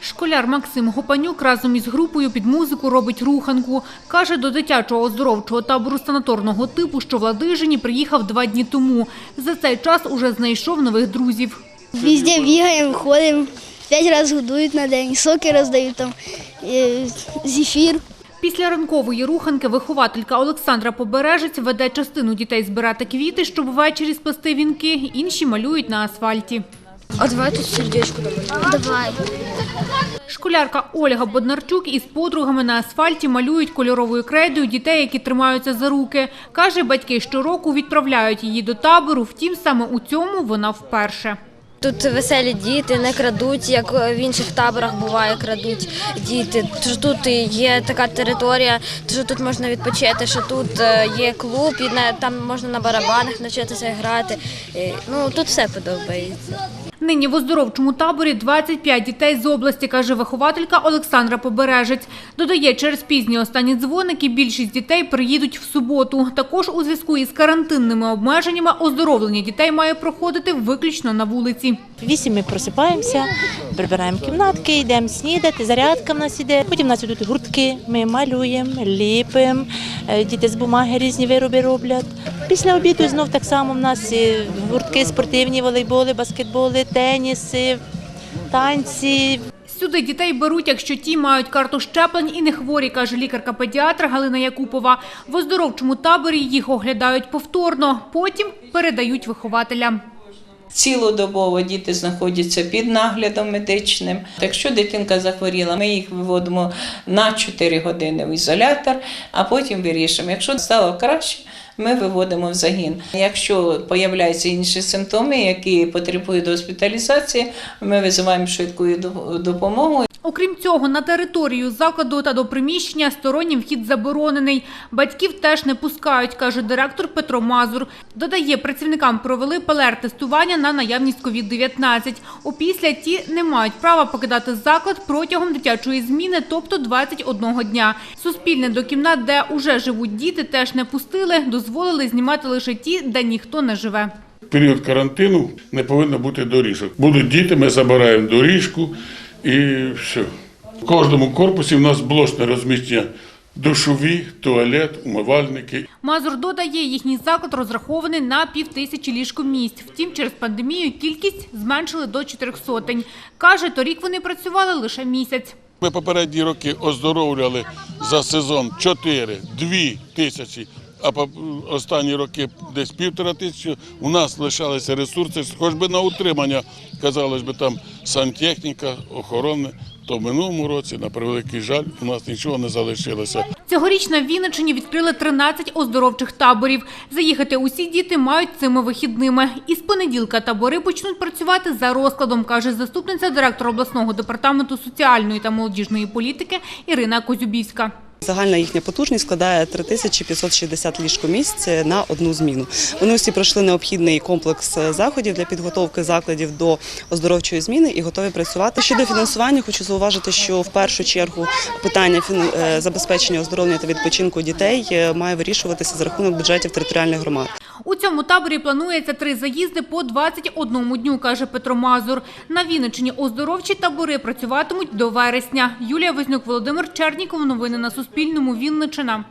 Школяр Максим Гопанюк разом із групою під музику робить руханку. Каже, до дитячого оздоровчого табору санаторного типу, що в Ладижині, приїхав два дні тому. За цей час уже знайшов нових друзів. Везде бігаємо, ходимо, п'ять разів годують на день, соки роздають там, е, зефір. Після ранкової руханки вихователька Олександра Побережець веде частину дітей збирати квіти, щоб ввечері спасти вінки, інші малюють на асфальті. А давай тут сердечко Давай. Школярка Ольга Боднарчук із подругами на асфальті малюють кольоровою крейдою дітей, які тримаються за руки. Каже, батьки щороку відправляють її до табору, втім саме у цьому вона вперше. Тут веселі діти, не крадуть, як в інших таборах буває, крадуть діти. Тож тут є така територія, що тут можна відпочити, що тут е, є клуб, і там можна на барабанах навчитися грати. Е, Ну тут все подобається. Нині в оздоровчому таборі 25 дітей з області, каже вихователька Олександра Побережець. Додає, через пізні останні дзвоники більшість дітей приїдуть в суботу. Також у зв'язку із карантинними обмеженнями оздоровлення дітей має проходити виключно на вулиці. Вісім ми просипаємося, прибираємо кімнатки, йдемо снідати, зарядка в нас іде. Потім у нас йдуть гуртки, ми малюємо, ліпимо, е, діти з бумаги різні вироби роблять. Після обіду знов так само в нас гуртки спортивні, волейболи, баскетболи, теніси, танці, Сюди дітей беруть, якщо ті мають карту щеплень і не хворі, каже лікарка-педіатр Галина Якупова. В оздоровчому таборі їх оглядають повторно, потім передають вихователям. Цілодобово діти знаходяться під наглядом медичним. Якщо дитинка захворіла, ми їх виводимо на 4 години в ізолятор, а потім вирішимо. Якщо стало краще, ми виводимо в загін. Якщо появляються інші симптоми, які потребують госпіталізації, ми визиваємо швидку до- допомогу. Окрім цього, на територію закладу та до приміщення стороннім вхід заборонений. Батьків теж не пускають, каже директор Петро Мазур. Додає, працівникам провели ПЛР-тестування на наявність COVID-19. Опісля ті не мають права покидати заклад протягом дитячої зміни, тобто 21 дня. Суспільне до кімнат, де уже живуть діти, теж не пустили. Дозволили знімати лише ті, де ніхто не живе. Період карантину не повинно бути доріжок. Будуть діти, ми забираємо доріжку і все. В кожному корпусі в нас блочне розміщення душові, туалет, умивальники. Мазур додає, їхній заклад розрахований на півтисячі ліжкомісць. Втім, через пандемію кількість зменшили до чотирьох сотень. Каже, торік вони працювали лише місяць. Ми попередні роки оздоровлювали за сезон 4, 2 тисячі, а по- останні роки десь півтора тисячі. У нас лишалися ресурси, хоч би на утримання, казалось би, там сантехніка, охоронне. То в минулому році, на превеликий жаль, у нас нічого не залишилося. Цьогоріч на Вінниччині відкрили 13 оздоровчих таборів. Заїхати усі діти мають цими вихідними. Із понеділка табори почнуть працювати за розкладом, каже заступниця директора обласного департаменту соціальної та молодіжної політики Ірина Козюбівська. Загальна їхня потужність складає 3560 ліжкомісць на одну зміну. Вони всі пройшли необхідний комплекс заходів для підготовки закладів до оздоровчої зміни і готові працювати. Щодо фінансування, хочу зауважити, що в першу чергу питання е, забезпечення оздоровлення та відпочинку дітей е, має вирішуватися за рахунок бюджетів територіальних громад. У цьому таборі планується три заїзди по 21 дню, каже Петро Мазур. На Вінниччині оздоровчі табори працюватимуть до вересня. Юлія Вознюк, Володимир Черніков. Новини на Суспільному. Вінниччина.